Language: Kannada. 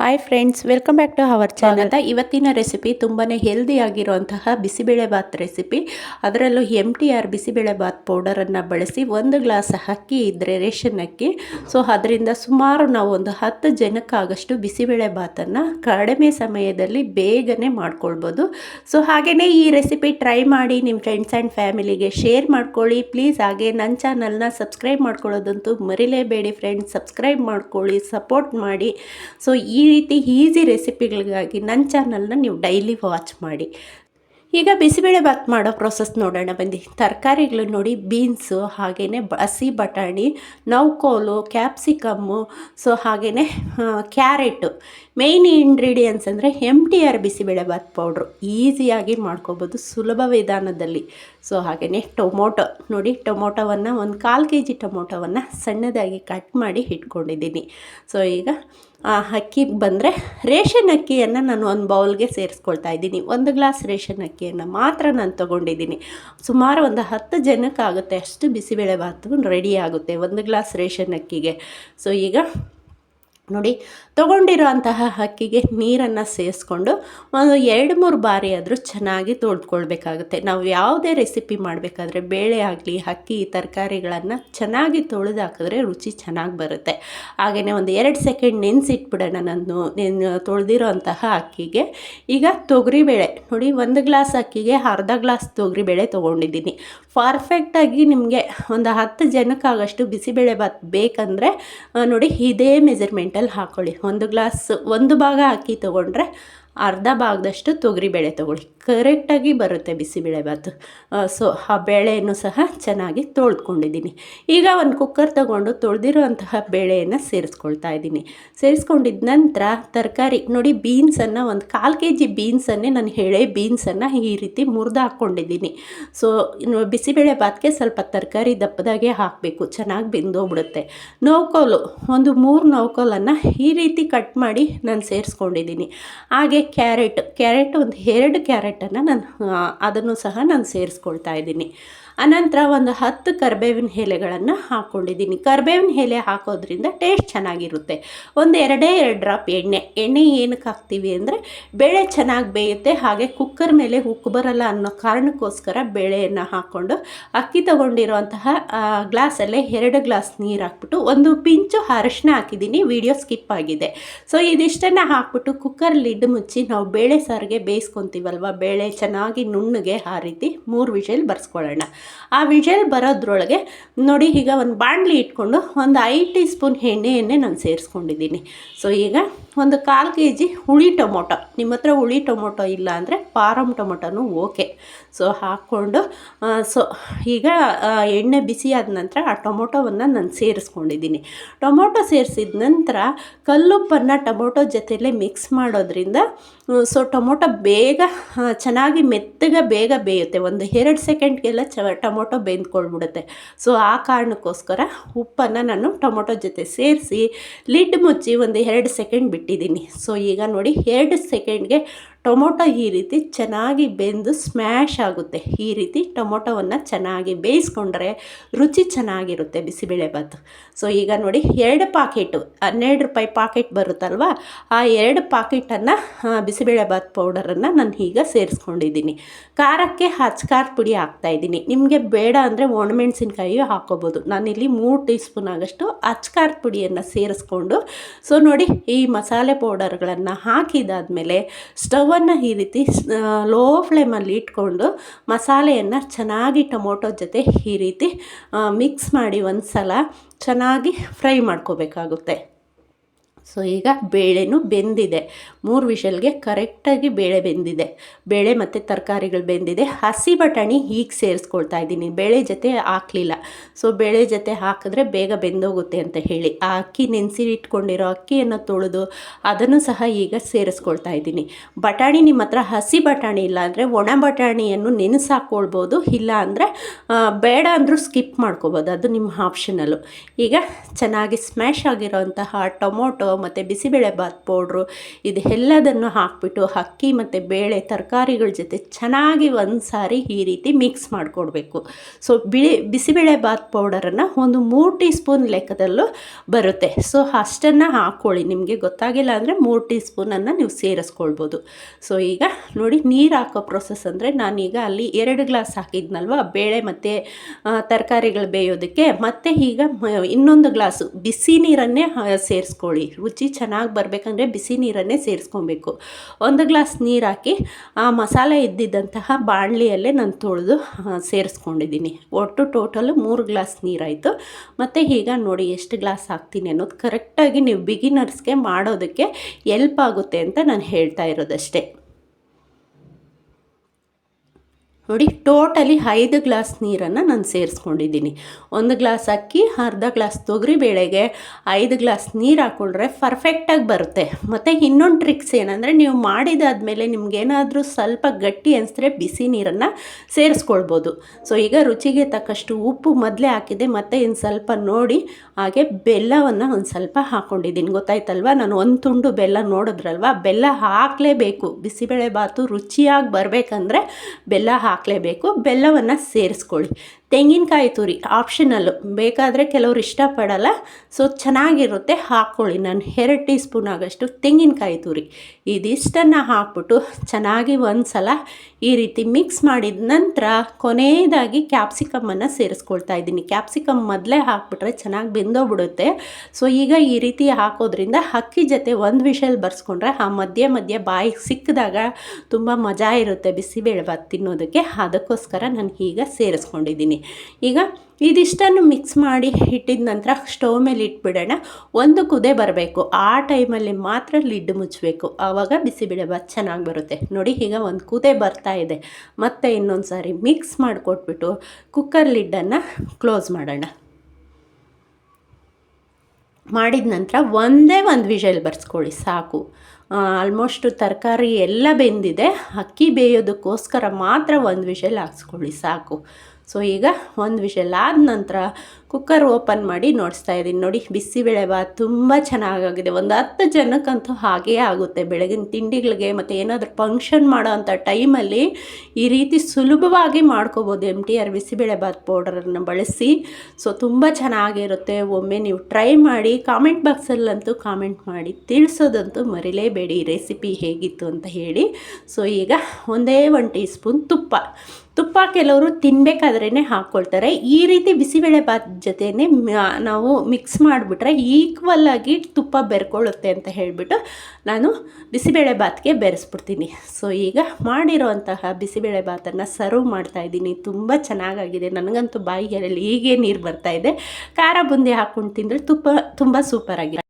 Hi friends welcome back to our channel ಇವತ್ತಿನ ರೆಸಿಪಿ ತುಂಬಾ ಹೆಲ್ದಿ ಆಗಿರುವಂತಹ ಬಿಸಿಬೇಳೆ ಬಾತ್ ರೆಸಿಪಿ ಅದರಲ್ಲೂ M T R bisibele bath ಪೌಡರನ್ನು ಬಳಸಿ ಒಂದು ಗ್ಲಾಸ್ ಅಕ್ಕಿ ಇದ್ದರೆ ರೇಷನ್ ಅಕ್ಕಿ. ಸೊ ಅದರಿಂದ ಸುಮಾರು ನಾವು ಒಂದು ಹತ್ತು ಜನಕ್ಕಾಗಷ್ಟು ಬಿಸಿಬೇಳೆ ಬಾತನ್ನು ಕಡಿಮೆ ಸಮಯದಲ್ಲಿ ಬೇಗನೆ ಮಾಡ್ಕೊಳ್ಬೋದು. ಸೊ ಹಾಗೆಯೇ ಈ ರೆಸಿಪಿ ಟ್ರೈ ಮಾಡಿ ನಿಮ್ಮ ಫ್ರೆಂಡ್ಸ್ ಆ್ಯಂಡ್ ಫ್ಯಾಮಿಲಿಗೆ ಶೇರ್ ಮಾಡ್ಕೊಳ್ಳಿ. ಪ್ಲೀಸ್ ಹಾಗೆ ನನ್ನ ಚಾನಲ್ನ ಸಬ್ಸ್ಕ್ರೈಬ್ ಮಾಡ್ಕೊಳ್ಳೋದಂತೂ ಮರಿಲೇಬೇಡಿ ಫ್ರೆಂಡ್ಸ್ ಸಬ್ಸ್ಕ್ರೈಬ್ ಮಾಡ್ಕೊಳ್ಳಿ ಸಪೋರ್ಟ್ ಮಾಡಿ. ಸೊ ಈ ರೀತಿ ಈಸಿ ರೆಸಿಪಿಗಳಿಗಾಗಿ ನನ್ನ ಚಾನಲ್ನ ನೀವು ಡೈಲಿ ವಾಚ್ ಮಾಡಿ. ಈಗ ಬಿಸಿಬೇಳೆ ಬಾತ್ ಮಾಡೋ ಪ್ರೊಸೆಸ್ ನೋಡೋಣ. ಬಂದು ತರಕಾರಿಗಳು ನೋಡಿ ಬೀನ್ಸು ಹಾಗೆಯೇ ಹಸಿ ಬಟಾಣಿ ನೌಕೋಲು ಕ್ಯಾಪ್ಸಿಕಮ್ಮು ಸೊ ಹಾಗೆಯೇ ಕ್ಯಾರೆಟು ಮೇಯ್ನ್ ಇಂಗ್ರೀಡಿಯೆಂಟ್ಸ್ ಅಂದರೆ M T R bisibele bath powder ಈಸಿಯಾಗಿ ಮಾಡ್ಕೋಬೋದು ಸುಲಭ ವಿಧಾನದಲ್ಲಿ. ಸೊ ಹಾಗೆಯೇ ಟೊಮೊಟೊ. ನೋಡಿ, ಟೊಮೊಟೊವನ್ನು ಒಂದು ಕಾಲು ಕೆ ಜಿ ಟೊಮೊಟೊವನ್ನು ಸಣ್ಣದಾಗಿ ಕಟ್ ಮಾಡಿ ಇಟ್ಕೊಂಡಿದ್ದೀನಿ. ಸೊ ಈಗ ಅಕ್ಕಿಗೆ ಬಂದರೆ ರೇಷನ್ ಅಕ್ಕಿಯನ್ನು ನಾನು ಒಂದು ಬೌಲ್ಗೆ ಸೇರಿಸ್ಕೊಳ್ತಾ ಇದ್ದೀನಿ. ಒಂದು ಗ್ಲಾಸ್ ರೇಷನ್ ಅಕ್ಕಿಯನ್ನು ಮಾತ್ರ ನಾನು ತೊಗೊಂಡಿದ್ದೀನಿ. ಸುಮಾರು ಒಂದು ಹತ್ತು ಜನಕ್ಕಾಗುತ್ತೆ. ಅಷ್ಟು ಬಿಸಿಬೇಳೆ ಭಾತು ರೆಡಿ ಆಗುತ್ತೆ ಒಂದು ಗ್ಲಾಸ್ ರೇಷನ್ ಅಕ್ಕಿಗೆ. ಸೊ ಈಗ ನೋಡಿ, ತೊಗೊಂಡಿರುವಂತಹ ಅಕ್ಕಿಗೆ ನೀರನ್ನು ಸೇರಿಸ್ಕೊಂಡು ಒಂದು ಎರಡು ಮೂರು ಬಾರಿ ಆದರೂ ಚೆನ್ನಾಗಿ ತೊಳೆದ್ಕೊಳ್ಬೇಕಾಗುತ್ತೆ. ನಾವು ಯಾವುದೇ ರೆಸಿಪಿ ಮಾಡಬೇಕಾದ್ರೆ ಬೇಳೆ ಆಗಲಿ ಅಕ್ಕಿ ತರಕಾರಿಗಳನ್ನು ಚೆನ್ನಾಗಿ ತೊಳೆದು ಹಾಕಿದ್ರೆ ರುಚಿ ಚೆನ್ನಾಗಿ ಬರುತ್ತೆ. ಹಾಗೆಯೇ ಒಂದು ಎರಡು ಸೆಕೆಂಡ್ ನೆನೆಸಿಟ್ಬಿಡೋಣ ನಾನು ನೆನ್ ತೊಳೆದಿರೋ ಅಂತಹ ಅಕ್ಕಿಗೆ ಈಗ ತೊಗರಿಬೇಳೆ, ನೋಡಿ, ಒಂದು ಗ್ಲಾಸ್ ಅಕ್ಕಿಗೆ ಅರ್ಧ ಗ್ಲಾಸ್ ತೊಗರಿಬೇಳೆ ತೊಗೊಂಡಿದ್ದೀನಿ. ಪರ್ಫೆಕ್ಟಾಗಿ ನಿಮಗೆ ಒಂದು ಹತ್ತು ಜನಕ್ಕಾಗಷ್ಟು ಬಿಸಿಬೇಳೆ ಬಾತ್ ಬೇಕಂದರೆ ನೋಡಿ, ಇದೇ ಮೆಜರ್ಮೆಂಟಲ್ಲಿ ಹಾಕ್ಕೊಳ್ಳಿ ಒಂದು ಗ್ಲಾಸ್ ಒಂದು ಭಾಗ ಅಕ್ಕಿ ತೊಗೊಂಡ್ರೆ ಅರ್ಧ ಭಾಗದಷ್ಟು ತೊಗರಿಬೇಳೆ ತೊಗೊಳ್ಳಿ. ಕರೆಕ್ಟಾಗಿ ಬರುತ್ತೆ ಬಿಸಿಬೇಳೆಭಾತು ಸೊ ಆ ಬೇಳೆಯನ್ನು ಸಹ ಚೆನ್ನಾಗಿ ತೊಳ್ಕೊಂಡಿದ್ದೀನಿ ಈಗ ಒಂದು ಕುಕ್ಕರ್ ತೊಗೊಂಡು ತೊಳೆದಿರುವಂತಹ ಬೇಳೆಯನ್ನು ಸೇರಿಸ್ಕೊಳ್ತಾ ಇದ್ದೀನಿ. ಸೇರಿಸ್ಕೊಂಡಿದ್ದ ನಂತರ ತರಕಾರಿ, ನೋಡಿ ಬೀನ್ಸನ್ನು ಒಂದು ಕಾಲು ಕೆ ಜಿ ಬೀನ್ಸನ್ನೇ ನಾನು ಹೇಳೇ ಬೀನ್ಸನ್ನು ಈ ರೀತಿ ಮುರಿದು ಹಾಕ್ಕೊಂಡಿದ್ದೀನಿ. ಸೊ ಇನ್ನು ಬಿಸಿಬೇಳೆ ಭಾತ್ಗೆ ಸ್ವಲ್ಪ ತರಕಾರಿ ದಪ್ಪದಾಗೆ ಹಾಕಬೇಕು. ಚೆನ್ನಾಗಿ ಬೆಂದೋಗ್ಬಿಡುತ್ತೆ. ನೋಕೋಲು ಒಂದು ಮೂರು ನೋಕೋಲನ್ನು ಈ ರೀತಿ ಕಟ್ ಮಾಡಿ ನಾನು ಸೇರಿಸ್ಕೊಂಡಿದ್ದೀನಿ. ಹಾಗೆ ಕ್ಯಾರೆಟ್ ಕ್ಯಾರೆಟ್ ಒಂದು ಎರಡು ಕ್ಯಾರೆಟನ್ನು ನಾನು ಅದನ್ನು ಸಹ ನಾನು ಸೇರಿಸ್ಕೊಳ್ತಾ ಇದ್ದೀನಿ. ಅನಂತರ ಒಂದು ಹತ್ತು ಕರ್ಬೇವಿನ ಎಲೆಗಳನ್ನು ಹಾಕ್ಕೊಂಡಿದ್ದೀನಿ ಕರ್ಬೇವಿನ ಎಲೆ ಹಾಕೋದ್ರಿಂದ ಟೇಸ್ಟ್ ಚೆನ್ನಾಗಿರುತ್ತೆ. ಒಂದು ಎರಡೇ ಎರಡು ಡ್ರಾಪ್ ಎಣ್ಣೆ. ಎಣ್ಣೆ ಏನಕ್ಕೆ ಹಾಕ್ತೀವಿ ಅಂದರೆ ಬೇಳೆ ಚೆನ್ನಾಗಿ ಬೇಯುತ್ತೆ, ಹಾಗೆ ಕುಕ್ಕರ್ ಮೇಲೆ ಉಕ್ಕು ಬರಲ್ಲ ಅನ್ನೋ ಕಾರಣಕ್ಕೋಸ್ಕರ ಬೇಳೆಯನ್ನು ಹಾಕ್ಕೊಂಡು ಅಕ್ಕಿ ತಗೊಂಡಿರುವಂತಹ ಗ್ಲಾಸಲ್ಲೇ ಎರಡು ಗ್ಲಾಸ್ ನೀರು ಹಾಕ್ಬಿಟ್ಟು ಒಂದು ಪಿಂಚು ಅರಶಿನ ಹಾಕಿದ್ದೀನಿ. ವಿಡಿಯೋ ಸ್ಕಿಪ್ ಆಗಿದೆ. ಸೊ, ಇದಿಷ್ಟನ್ನು ಹಾಕ್ಬಿಟ್ಟು ಕುಕ್ಕರ್ ಲಿಡ್ ಮುಚ್ಚಿ ನಾವು ಬೇಳೆ ಸಾರಿಗೆ ಬೇಯಿಸ್ಕೊತೀವಲ್ವ? ಬೇಳೆ ಚೆನ್ನಾಗಿ ನುಣ್ಣಗೆ ಆ ರೀತಿ ಮೂರು ವಿಷಯಲ್ಲಿ ಬರ್ಸ್ಕೊಳ್ಳೋಣ. ಆ ವಿಜಲ್ ಬರೋದ್ರೊಳಗೆ ನೋಡಿ ಈಗ ಒಂದು ಬಾಣಲಿ ಇಟ್ಕೊಂಡು ಒಂದು ಐದು ಟೀ ಸ್ಪೂನ್ ಎಣ್ಣೆಯನ್ನೇ ನಾನು ಸೇರಿಸ್ಕೊಂಡಿದ್ದೀನಿ. ಸೊ ಈಗ ಒಂದು ಕಾಲು ಕೆ ಜಿ ಹುಳಿ ಟೊಮೊಟೊ. ನಿಮ್ಮ ಹತ್ರ ಹುಳಿ ಟೊಮೊಟೊ ಇಲ್ಲ ಅಂದರೆ ಪಾರಮ್ ಟೊಮೊಟೊನೂ ಓಕೆ. ಸೊ ಹಾಕ್ಕೊಂಡು ಸೊ ಈಗ ಎಣ್ಣೆ ಬಿಸಿ ಆದ ನಂತರ ಆ ಟೊಮೊಟೊವನ್ನು ನಾನು ಸೇರಿಸ್ಕೊಂಡಿದ್ದೀನಿ. ಟೊಮೊಟೊ ಸೇರಿಸಿದ ನಂತರ ಕಲ್ಲುಪ್ಪನ್ನು ಟೊಮೊಟೊ ಜೊತೆಯಲ್ಲೇ ಮಿಕ್ಸ್ ಮಾಡೋದ್ರಿಂದ ಸೊ ಟೊಮೊಟೊ ಬೇಗ ಚೆನ್ನಾಗಿ ಮೆತ್ತಗೆ ಬೇಗ ಬೇಯುತ್ತೆ. ಒಂದು ಎರಡು ಸೆಕೆಂಡ್ಗೆಲ್ಲ ಚ ಟೊಮೊಟೊ ಬೆಂದ್ಕೊಳ್ಬಿಡುತ್ತೆ ಸೊ ಆ ಕಾರಣಕ್ಕೋಸ್ಕರ ಉಪ್ಪನ್ನು ನಾನು ಟೊಮೊಟೊ ಜೊತೆ ಸೇರಿಸಿ ಲಿಡ್ ಮುಚ್ಚಿ ಒಂದು ಎರಡು ಸೆಕೆಂಡ್ ಬಿಟ್ಟಿದ್ದೀನಿ. ಸೊ ಈಗ ನೋಡಿ ಎರಡು ಸೆಕೆಂಡ್ಗೆ ಟೊಮೊಟೊ ಈ ರೀತಿ ಚೆನ್ನಾಗಿ ಬೆಂದು ಸ್ಮ್ಯಾಶ್ ಆಗುತ್ತೆ. ಈ ರೀತಿ ಟೊಮೊಟೊವನ್ನು ಚೆನ್ನಾಗಿ ಬೇಯಿಸ್ಕೊಂಡ್ರೆ ರುಚಿ ಚೆನ್ನಾಗಿರುತ್ತೆ ಬಿಸಿಬೇಳೆಬಾತ್ ಸೊ ಈಗ ನೋಡಿ ಎರಡು ಪಾಕೆಟು, ಹನ್ನೆರಡು ರೂಪಾಯಿ ಪಾಕೆಟ್ ಬರುತ್ತಲ್ವ? ಆ ಎರಡು ಪಾಕೆಟನ್ನು ಬಿಸಿಬೇಳೆಬಾತ್ ಪೌಡರನ್ನು ನಾನು ಈಗ ಸೇರಿಸ್ಕೊಂಡಿದ್ದೀನಿ. ಖಾರಕ್ಕೆ ಹಚ್ಕಾರದ ಪುಡಿ ಹಾಕ್ತಾಯಿದ್ದೀನಿ ನಿಮಗೆ ಬೇಡ ಅಂದರೆ ಒಣಮೆಣಸಿನ್ಕಾಯಿಯು ಹಾಕೋಬೋದು ನಾನಿಲ್ಲಿ ಮೂರು ಟೀ ಸ್ಪೂನ್ ಆಗಷ್ಟು ಅಚ್ಕಾರದ ಪುಡಿಯನ್ನು ಸೇರಿಸ್ಕೊಂಡು ಸೊ ನೋಡಿ ಈ ಮಸಾಲೆ ಪೌಡರ್ಗಳನ್ನು ಹಾಕಿದಾದ್ಮೇಲೆ ಸ್ಟವ್ ಸ್ಟವನ್ನು ಈ ರೀತಿ ಲೋ ಫ್ಲೇಮಲ್ಲಿ ಇಟ್ಕೊಂಡು ಮಸಾಲೆಯನ್ನು ಚೆನ್ನಾಗಿ ಟೊಮೊಟೊ ಜೊತೆ ಈ ರೀತಿ ಮಿಕ್ಸ್ ಮಾಡಿ ಒಂದು ಸಲ ಚೆನ್ನಾಗಿ ಫ್ರೈ ಮಾಡ್ಕೋಬೇಕಾಗುತ್ತೆ. ಸೊ ಈಗ ಬೇಳೆನೂ ಬೆಂದಿದೆ. ಮೂರು ವಿಷಲ್ಗೆ ಕರೆಕ್ಟಾಗಿ ಬೇಳೆ ಬೆಂದಿದೆ. ಬೇಳೆ ಮತ್ತು ತರಕಾರಿಗಳು ಬೆಂದಿದೆ. ಹಸಿ ಬಟಾಣಿ ಈಗ ಸೇರಿಸ್ಕೊಳ್ತಾ ಇದ್ದೀನಿ. ಬೇಳೆ ಜೊತೆ ಹಾಕಲಿಲ್ಲ. ಸೊ ಬೇಳೆ ಜೊತೆ ಹಾಕಿದ್ರೆ ಬೇಗ ಬೆಂದೋಗುತ್ತೆ ಅಂತ ಹೇಳಿ. ಆ ಅಕ್ಕಿ ನೆನೆಸಿ ಇಟ್ಕೊಂಡಿರೋ ಅಕ್ಕಿಯನ್ನು ತೊಳೆದು ಅದನ್ನು ಸಹ ಈಗ ಸೇರಿಸ್ಕೊಳ್ತಾ ಇದ್ದೀನಿ. ಬಟಾಣಿ ನಿಮ್ಮ ಹತ್ರ ಹಸಿ ಬಟಾಣಿ ಇಲ್ಲ ಅಂದರೆ ಒಣ ಬಟಾಣಿಯನ್ನು ನೆನೆಸಿ ಹಾಕ್ಕೊಳ್ಬೋದು ಇಲ್ಲ ಅಂದರೆ ಬೇಡ ಅಂದರೂ ಸ್ಕಿಪ್ ಮಾಡ್ಕೋಬೋದು. ಅದು ನಿಮ್ಮ ಆಪ್ಷನಲ್ಲು. ಈಗ ಚೆನ್ನಾಗಿ ಸ್ಮ್ಯಾಶ್ ಆಗಿರೋಂತಹ ಟೊಮೊಟೊ ಮತ್ತು ಬಿಸಿಬೇಳೆಬಾತ್ ಪೌಡ್ರು, ಇದು ಎಲ್ಲದನ್ನು ಹಾಕ್ಬಿಟ್ಟು ಅಕ್ಕಿ ಮತ್ತು ಬೇಳೆ ತರಕಾರಿಗಳ ಜೊತೆ ಚೆನ್ನಾಗಿ ಒಂದು ಸಾರಿ ಈ ರೀತಿ ಮಿಕ್ಸ್ ಮಾಡಿಕೊಡ್ಬೇಕು. ಸೊ ಬಿಳಿ ಬಿಸಿಬೇಳೆಬಾತ್ ಪೌಡರನ್ನು ಒಂದು ಮೂರು ಟೀ ಸ್ಪೂನ್ ಲೆಕ್ಕದಲ್ಲೂ ಬರುತ್ತೆ. ಸೊ ಅಷ್ಟನ್ನು ಹಾಕ್ಕೊಳ್ಳಿ ನಿಮಗೆ ಗೊತ್ತಾಗಿಲ್ಲ ಅಂದರೆ ಮೂರು ಟೀ ಸ್ಪೂನನ್ನು ನೀವು ಸೇರಿಸ್ಕೊಳ್ಬೋದು. ಸೊ ಈಗ ನೋಡಿ ನೀರು ಹಾಕೋ ಪ್ರೊಸೆಸ್ ಅಂದರೆ ನಾನೀಗ ಅಲ್ಲಿ ಎರಡು ಗ್ಲಾಸ್ ಹಾಕಿದ್ನಲ್ವ? ಬೇಳೆ ಮತ್ತು ತರಕಾರಿಗಳು ಬೇಯೋದಕ್ಕೆ. ಮತ್ತು ಈಗ ಇನ್ನೊಂದು ಗ್ಲಾಸು ಬಿಸಿ ನೀರನ್ನೇ ಸೇರಿಸ್ಕೊಳ್ಳಿ. ರುಚಿ ಚೆನ್ನಾಗಿ ಬರಬೇಕಂದ್ರೆ ಬಿಸಿ ನೀರನ್ನೇ ಸೇರಿಸ್ಕೊಬೇಕು. ಒಂದು ಗ್ಲಾಸ್ ನೀರು ಹಾಕಿ, ಆ ಮಸಾಲೆ ಇದ್ದಿದ್ದಂತಹ ಬಾಣಲಿಯಲ್ಲೇ ನಾನು ತೊಳೆದು ಸೇರಿಸ್ಕೊಂಡಿದ್ದೀನಿ. ಒಟ್ಟು ಟೋಟಲು ಮೂರು ಗ್ಲಾಸ್ ನೀರಾಯಿತು. ಮತ್ತು ಈಗ ನೋಡಿ ಎಷ್ಟು ಗ್ಲಾಸ್ ಹಾಕ್ತೀನಿ ಅನ್ನೋದು ಕರೆಕ್ಟಾಗಿ ನೀವು ಬಿಗಿನರ್ಸ್ಗೆ ಮಾಡೋದಕ್ಕೆ ಎಲ್ಪ್ ಆಗುತ್ತೆ ಅಂತ ನಾನು ಹೇಳ್ತಾ ಇರೋದಷ್ಟೇ. ನೋಡಿ, ಟೋಟಲಿ ಐದು ಗ್ಲಾಸ್ ನೀರನ್ನು ನಾನು ಸೇರಿಸ್ಕೊಂಡಿದ್ದೀನಿ. ಒಂದು ಗ್ಲಾಸ್ ಅಕ್ಕಿ, ಅರ್ಧ ಗ್ಲಾಸ್ ತೊಗರಿ ಬೇಳೆಗೆ, ಐದು ಗ್ಲಾಸ್ ನೀರು ಹಾಕ್ಕೊಂಡ್ರೆ ಪರ್ಫೆಕ್ಟಾಗಿ ಬರುತ್ತೆ. ಮತ್ತು ಇನ್ನೊಂದು ಟ್ರಿಕ್ಸ್ ಏನಂದರೆ, ನೀವು ಮಾಡಿದಾದ್ಮೇಲೆ ನಿಮ್ಗೇನಾದರೂ ಸ್ವಲ್ಪ ಗಟ್ಟಿ ಅನಿಸಿದ್ರೆ ಬಿಸಿ ನೀರನ್ನು ಸೇರಿಸ್ಕೊಳ್ಬೋದು. ಸೊ ಈಗ ರುಚಿಗೆ ತಕ್ಕಷ್ಟು ಉಪ್ಪು ಮೊದಲೇ ಹಾಕಿದೆ, ಮತ್ತು ಇನ್ನು ಸ್ವಲ್ಪ ನೋಡಿ, ಹಾಗೆ ಬೆಲ್ಲವನ್ನು ಒಂದು ಸ್ವಲ್ಪ ಹಾಕ್ಕೊಂಡಿದ್ದೀನಿ ಗೊತ್ತಾಯ್ತಲ್ವ? ನಾನು ಒಂದು ತುಂಡು ಬೆಲ್ಲ ನೋಡಿದ್ರಲ್ವ? ಬೆಲ್ಲ ಹಾಕಲೇಬೇಕು. ಬಿಸಿಬೇಳೆ ಬಾತು ರುಚಿಯಾಗಿ ಬರಬೇಕಂದ್ರೆ ಬೆಲ್ಲ ಹಾಕಲೇಬೇಕು. ಬೆಲ್ಲವನ್ನು ಸೇರಿಸ್ಕೊಳ್ಳಿ. ತೆಂಗಿನಕಾಯಿ ತುರಿ ಆಪ್ಷನಲ್ಲು ಬೇಕಾದರೆ ಕೆಲವರು ಇಷ್ಟಪಡಲ್ಲ. ಸೊ ಚೆನ್ನಾಗಿರುತ್ತೆ. ಹಾಕ್ಕೊಳ್ಳಿ ನಾನು ಎರಡು ಟೀ ಸ್ಪೂನ್ ಆಗೋಷ್ಟು ತೆಂಗಿನಕಾಯಿ ತುರಿ. ಇದಿಷ್ಟನ್ನು ಹಾಕ್ಬಿಟ್ಟು ಚೆನ್ನಾಗಿ ಒಂದು ಸಲ ಈ ರೀತಿ ಮಿಕ್ಸ್ ಮಾಡಿದ ನಂತರ ಕೊನೆಯದಾಗಿ ಕ್ಯಾಪ್ಸಿಕಮ್ಮನ್ನು ಸೇರಿಸ್ಕೊಳ್ತಾ ಇದ್ದೀನಿ. ಕ್ಯಾಪ್ಸಿಕಮ್ ಮೊದಲೇ ಹಾಕ್ಬಿಟ್ರೆ ಚೆನ್ನಾಗಿ ಬೆಂದೋಗ್ಬಿಡುತ್ತೆ. ಸೊ ಈಗ ಈ ರೀತಿ ಹಾಕೋದ್ರಿಂದ ಅಕ್ಕಿ ಜೊತೆ ಒಂದು ವಿಷಲ್ ಬರ್ಸ್ಕೊಂಡ್ರೆ ಆ ಮಧ್ಯೆ ಮಧ್ಯೆ ಬಾಯಿಗೆ ಸಿಕ್ಕಿದಾಗ ತುಂಬ ಮಜಾ ಇರುತ್ತೆ ಬಿಸಿಬೇಳೆಭಾತ್ ತಿನ್ನೋದಕ್ಕೆ. ಅದಕ್ಕೋಸ್ಕರ ನಾನು ಈಗ ಸೇರಿಸ್ಕೊಂಡಿದ್ದೀನಿ. ಈಗ ಇದಿಷ್ಟನ್ನು ಮಿಕ್ಸ್ ಮಾಡಿ ಇಟ್ಟಿದ ನಂತರ ಸ್ಟವ್ ಮೇಲೆ ಇಟ್ಬಿಡೋಣ. ಒಂದು ಕುದೆ ಬರಬೇಕು. ಆ ಟೈಮಲ್ಲಿ ಮಾತ್ರ ಲಿಡ್ ಮುಚ್ಚಬೇಕು ಆವಾಗ ಬಿಸಿಬೇಳೆಭಾತ್ ಚೆನ್ನಾಗಿ ಬರುತ್ತೆ. ನೋಡಿ ಈಗ ಒಂದು ಕುದೆ ಬರ್ತಾ ಇದೆ. ಮತ್ತೆ ಇನ್ನೊಂದು ಸಾರಿ ಮಿಕ್ಸ್ ಮಾಡಿಕೊಟ್ಬಿಟ್ಟು ಕುಕ್ಕರ್ ಲಿಡ್ಡನ್ನು ಕ್ಲೋಸ್ ಮಾಡೋಣ. ಮಾಡಿದ ನಂತರ ಒಂದೇ ಒಂದು ವಿಷಲ್ ಬರ್ಸ್ಕೊಳ್ಳಿ, ಸಾಕು. ಆಲ್ಮೋಸ್ಟ್ ತರಕಾರಿ ಎಲ್ಲ ಬೆಂದಿದೆ. ಅಕ್ಕಿ ಬೇಯೋದಕ್ಕೋಸ್ಕರ ಮಾತ್ರ ಒಂದು ವಿಷಲ್ ಹಾಕ್ಸ್ಕೊಳ್ಳಿ, ಸಾಕು. ಸೊ ಈಗ ಒಂದು ವಿಷಲ್ ಆದ ನಂತರ ಕುಕ್ಕರ್ ಓಪನ್ ಮಾಡಿ ನೋಡಿಸ್ತಾ ಇದ್ದೀನಿ. ನೋಡಿ ಬಿಸಿಬೇಳೆಬಾತ್ ತುಂಬ ಚೆನ್ನಾಗಾಗಿದೆ. ಒಂದು ಹತ್ತು ಜನಕ್ಕಂತೂ ಹಾಗೇ ಆಗುತ್ತೆ. ಬೆಳಗಿನ ತಿಂಡಿಗಳಿಗೆ ಮತ್ತು ಏನಾದರೂ ಫಂಕ್ಷನ್ ಮಾಡೋ ಅಂಥ ಟೈಮಲ್ಲಿ ಈ ರೀತಿ ಸುಲಭವಾಗಿ ಮಾಡ್ಕೋಬೋದು. ಎಂ ಟಿ ಆರ್ ಬಿಸಿಬೇಳೆಬಾತ್ ಪೌಡರನ್ನು ಬಳಸಿ. ಸೊ, ತುಂಬ ಚೆನ್ನಾಗಿರುತ್ತೆ. ಒಮ್ಮೆ ನೀವು ಟ್ರೈ ಮಾಡಿ ಕಾಮೆಂಟ್ ಬಾಕ್ಸಲ್ಲಂತೂ ಕಾಮೆಂಟ್ ಮಾಡಿ. ತಿಳಿಸೋದಂತೂ ಮರಿಲೇಬೇಡಿ. ರೆಸಿಪಿ ಹೇಗಿತ್ತು ಅಂತ ಹೇಳಿ. ಸೊ, ಈಗ ಒಂದೇ ಒಂದು ಟೀ ಸ್ಪೂನ್ ತುಪ್ಪ. ತುಪ್ಪ ಕೆಲವರು ತಿನ್ನಬೇಕಾದ್ರೇ ಹಾಕ್ಕೊಳ್ತಾರೆ ಈ ರೀತಿ ಬಿಸಿಬೇಳೆ ಬಾತ್ ಜೊತೆನೇ ನಾವು ಮಿಕ್ಸ್ ಮಾಡಿಬಿಟ್ರೆ ಈಕ್ವಲ್ ಆಗಿ ತುಪ್ಪ ಬೆರ್ಕೊಳ್ಳುತ್ತೆ ಅಂತ ಹೇಳಿಬಿಟ್ಟು ನಾನು ಬಿಸಿಬೇಳೆ ಬಾತ್ಗೆ ಬೆರೆಸ್ಬಿಡ್ತೀನಿ. ಸೊ ಈಗ ಮಾಡಿರೋಂತಹ ಬಿಸಿಬೇಳೆ ಬಾತನ್ನು ಸರ್ವ್ ಮಾಡ್ತಾ ಇದ್ದೀನಿ. ತುಂಬ ಚೆನ್ನಾಗಾಗಿದೆ. ನನಗಂತೂ ಬಾಯಿಗೆ ಹೀಗೆ ನೀರು ಬರ್ತಾ ಇದೆ. ಖಾರ ಬುಂದಿ ಹಾಕ್ಕೊಂಡು ತಿಂದರೆ ತುಪ್ಪ ತುಂಬ ಸೂಪರಾಗಿದೆ